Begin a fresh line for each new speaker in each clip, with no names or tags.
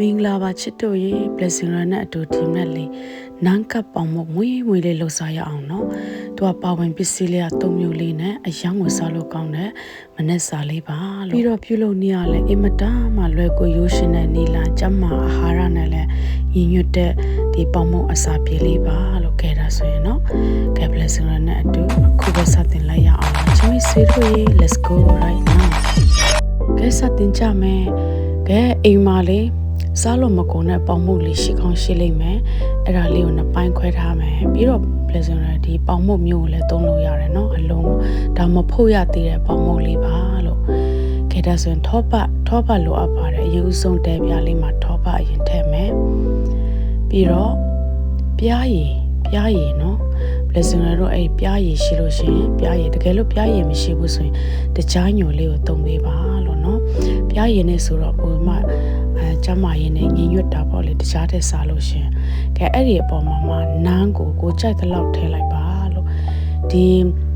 မင်္ဂလာပါချစ်တို့ရေ blessing ရနဲ့အတူဒီမဲ့လေးနန်းကပ်ပေါင်မမွေးမွေးလေးလှူစားရအောင်နော်သူကပါဝင်ပစ္စည်းလေးကသုံးမျိုးလေးနဲ့အယောင်ကိုစားလို့ကောင်းတဲ့မနက်စာလေးပါလို့ပြီးတော့ပြုလုပ်နေရလဲအင်မတန်မှလွယ်ကူရိုးရှင်တဲ့နီလာကျမအာဟာရနဲ့လဲညီညွတ်တဲ့ဒီပေါင်မအစာပြေလေးပါလို့ခဲတာဆိုရင်နော်ကဲ blessing ရနဲ့အတူအခုပဲစတင်လိုက်ရအောင်ချမဆွေးတို့ရေ let's go right now ကဲစတင်ကြမယ်ကဲအိမ်မာလေး စားလို့မကုန်တဲ့ပေါင်မှုလေးရှိကောင်းရှိလိမ့်မယ်အဲ့ဒါလေးကိုနှစ်ပိုင်းခွဲထားမယ်ပြီးတော့ pleasant ရဒီပေါင်မှုမျိုးကိုလည်းသုံးလို့ရတယ်เนาะအလုံးဒါမဖို့ရသေးတဲ့ပေါင်မှုလေးပါလို့ခေတ္တဆိုရင်ထောပတ်ထောပတ်လိုအပ်ပါတယ်အယူဆုံးတဲပြားလေးမှာထောပတ်အရင်ထည့်မယ်ပြီးတော့ပြားရည်ပြားရည်เนาะ blessing ရတော့အဲ့ပြားရည်ရှိလို့ရှိရင်ပြားရည်တကယ်လို့ပြားရည်မရှိဘူးဆိုရင်တခြားညိုလေးကိုသုံးပေးပါလို့เนาะပြားရည်နဲ့ဆိုတော့ပုံမှန် အဲကျမရင်းနဲ့ညင်ရွတ်တာပေါ့လေတခြားတဲ့စားလို့ရှင်ကဲအဲ့ဒီအပေါ်မှာမှနန်းကိုကိုကြိုက်တဲ့လောက်ထည့်လိုက်ပါလို့ဒီ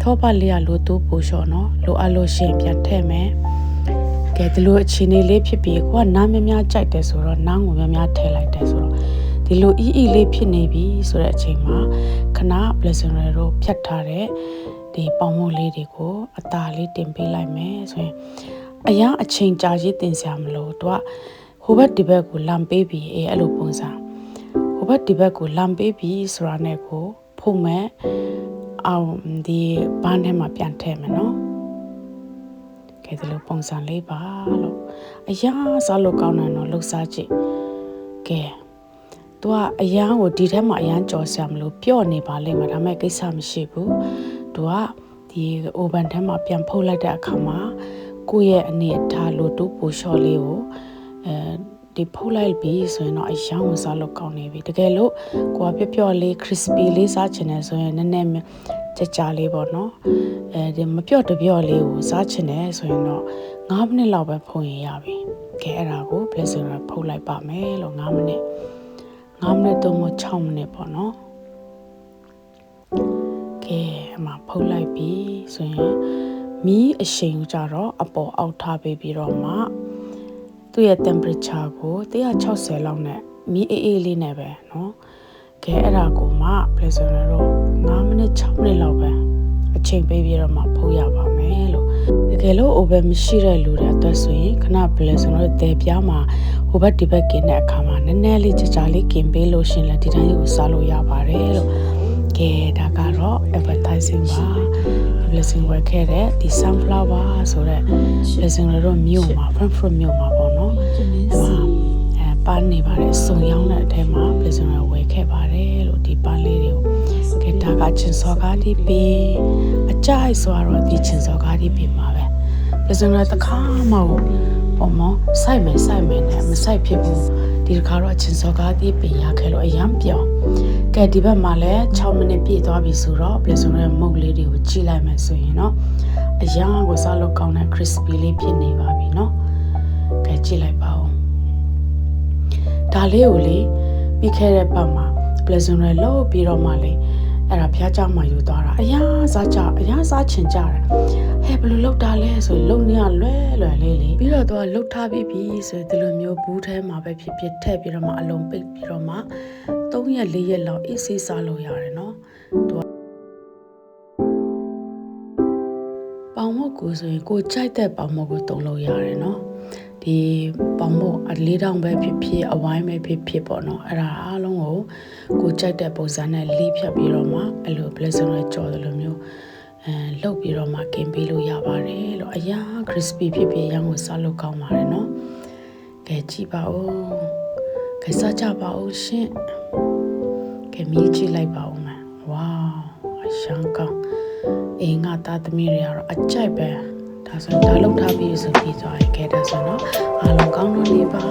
ထောပတ်လေးကလိုတိုးပူလျှော်နော်လိုအပ်လို့ရှင်ပြန်ထည့်မယ်ကဲဒီလိုအခြေအနေလေးဖြစ်ပြီးကိုကနားများများကြိုက်တယ်ဆိုတော့နားကိုများများထည့်လိုက်တယ်ဆိုတော့ဒီလိုအီအီလေးဖြစ်နေပြီဆိုတဲ့အချိန်မှာခဏ blazonry တို့ဖြတ်ထားတဲ့ဒီပေါင်မှုလေးတွေကိုအตาလေးတင်ပေးလိုက်မယ်ဆိုရင်အရာအချိန်ကြာကြီးတင်စရာမလိုသူက ဟိုဘက်ဒီဘက်ကိုလမ်းပေးပြီးအဲအဲ့လိုပုံစံဟိုဘက်ဒီဘက်ကိုလမ်းပေးပြီးဆိုတာနဲ့ကိုဖုံမဲ့အောင်ဒီဘန်းထဲမှာပြန်ထည့်မယ်နော်ကဲဒီလိုပုံစံလေးပါလို့အရာစားလို့ကောင်းတယ်နော်လှုပ်ရှားကြည့်ကဲသူကအရန်ကိုဒီထဲမှာအရန်ကြော်စရာမလို့ပြော့နေပါလိမ့်မယ်ဒါပေမဲ့ကိစ္စမရှိဘူးသူကဒီအိုဗန်ထဲမှာပြန်ဖုတ်လိုက်တဲ့အခါမှာကိုယ့်ရဲ့အနေအထားလို့တူပိုလျှော့လေးကို အဲဒီဖုတ်လိုက်ပြီဆိုရင်တော့အရန်ကိုစားလို့ကောင်းနေပြီတကယ်လို့ကိုကပျော့ပျော့လေး crispy လေးစားချင်တယ်ဆိုရင်နည်းနည်းကြကြလေးပေါ့နော်အဲဒီမပြော့တပြော့လေးကိုစားချင်တယ်ဆိုရင်တော့9မိနစ်လောက်ပဲဖုတ်ရင်ရပြီကဲအဲ့ဒါကို blessing ဖုတ်လိုက်ပါမယ်လို့9မိနစ်9မိနစ်တော့မ6မိနစ်ပေါ့နော်ကဲအမဖုတ်လိုက်ပြီဆိုရင်မီးအရှိန်ကြတော့အပေါ်အောက်ထားပေးပြီးတော့မှ သူ့ရဲ့ temperature ကို160လောက်နဲ့မီးအေးအေးလေးနဲ့ပဲเนาะကဲအဲ့ဒါကိုမှ pleasure တော့9မိနစ်6မိနစ်လောက်ပဲအချိန်ပေးပြီးတော့မှဖုတ်ရပါမယ်လို့တကယ်လို့ over မရှိတဲ့လူတွေအတွက်ဆိုရင်ခဏ pleasure တော့တဲပြားမှာဟိုဘက်ဒီဘက်ကင်းတဲ့အခါမှာနည်းနည်းလေးကြကြလေးกินပေးလို့ရှင်လဲဒီတိုင်းလေးကိုစားလို့ရပါတယ်လို့ကဲဒါကတော့ advertising ပါ blessing ဝယ်ခဲ့တဲ့ဒီ sunflower ဆိုတဲ့ blessing တို့မြို့မှာ Frankfurt မြို့မှာပေါ့ ေါ့ နော်ဒီမှာအဲပန်းနေပါတယ်စုံရောင်းတဲ့အထက်မှာ blessing ဝယ်ခဲ့ပါတယ်လို့ဒီပန်းလေးတွေကိုကဲဒါကချင်းစောကားဒီပင်အကြိုက်ဆိုတော့ဒီချင်းစောကားဒီပင်မှာပဲ blessing တခါမှပေါ့မောစိုက်မယ်စိုက်မယ်နဲ့မစိုက်ဖြစ်ဘူးဒီတစ်ခါတော့ချင်းစောကားဒီပင်ရခဲ့လို့အရန်ပြောင်းကဲဒီဘက်မှာလည်း6မိနစ်ပြည့်သွားပြီဆိုတော့ blessing ရဲ့မုတ်လေးတွေကိုကြည့်လိုက်မယ်ဆိုရင်เนาะအရန်ကိုစားလို့ကောင်းတဲ့ crispy လေးဖြစ်နေပါပြီเนาะ ကဲကြည့်လိုက်ပါဦးဒါလေးကိုလေပြီးခဲ့တဲ့ပတ်မှာ pleasant ရလောက်ပြီးတော့မှလေအဲ့ဒါဖျားကြောက်မှယူသွားတာအရာစားကြအရာစားချင်ကြတယ်ဟဲ့ဘယ်လိုလောက်တာလဲဆိုလုံနေရလွဲလွယ်လေးလေပြီးတော့သူကလှုပ်ထားပြီးပြီဆိုဒီလိုမျိုးဘူးထဲမှာပဲဖြစ်ဖြစ်ထည့်ပြီးတော့မှအလုံးပိတ်ပြီးတော့မှ3ရက်4ရက်လောက်အေးဆေးစားလို့ရတယ်နော်သူကပေါင်မုတ်ကိုဆိုရင်ကိုကြိုက်တဲ့ပေါင်မုတ်ကိုတုံးလို့ရတယ်နော် ဒီပေါင်မုတ်အလေးတောင်ပဲဖြစ်ဖြစ်အဝိုင်းပဲဖြစ်ဖြစ်ပေါ့နော်အဲ့ဒါအားလုံးကိုကိုကြိုက်တဲ့ပုံစံနဲ့လေးဖြတ်ပြီးတော့မှအဲ့လို blessing နဲ့ကြော်တယ်လို့မျိုးအဲလှုပ်ပြီးတော့မှกินပေးလို့ရပါတယ်လို့အရာ crispy ဖြစ်ပြီးရန်ကိုစားလို့ကောင်းပါတယ်နော်ကဲကြည့်ပါဦးကဲစားကြပါဦးရှင်ကဲမြည်ကြည့်လိုက်ပါဦးမယ်ဝေါအရှမ်းကောင်းအင်းငါသားသမီးတွေကတော့အကြိုက်ပဲ ဒါဆိုဒါလောက်ထားပြီးဆိုပြီးသွားရင်ကဲဒါဆိုတော့အားလုံးကောင်းလို့နေပါ